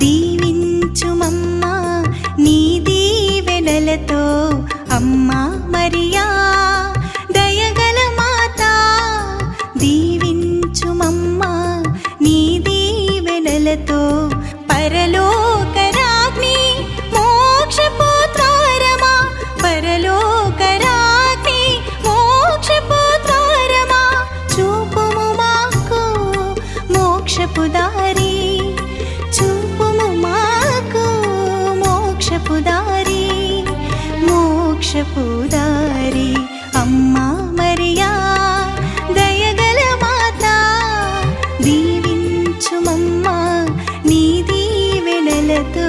దీవించుమమ్మా నీ దీవెనలతో అమ్మా మరియా. దయగల మాత దీవించుమమ్మా నీ దీవెనలతో పరలోక రాజ్ఞి మాకు మోక్షపూదారి అమ్మా మరియా దయగల మాత దీవించుమమ్మా నీ దీవెనలతో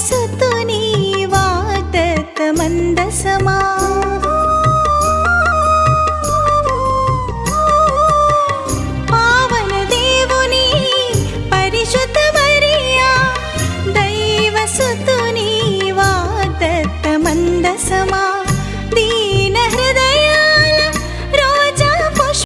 మనసుతో నీ వాతత మందసమా? పావన దేవుని పరిశుద్ధ దైవ సుత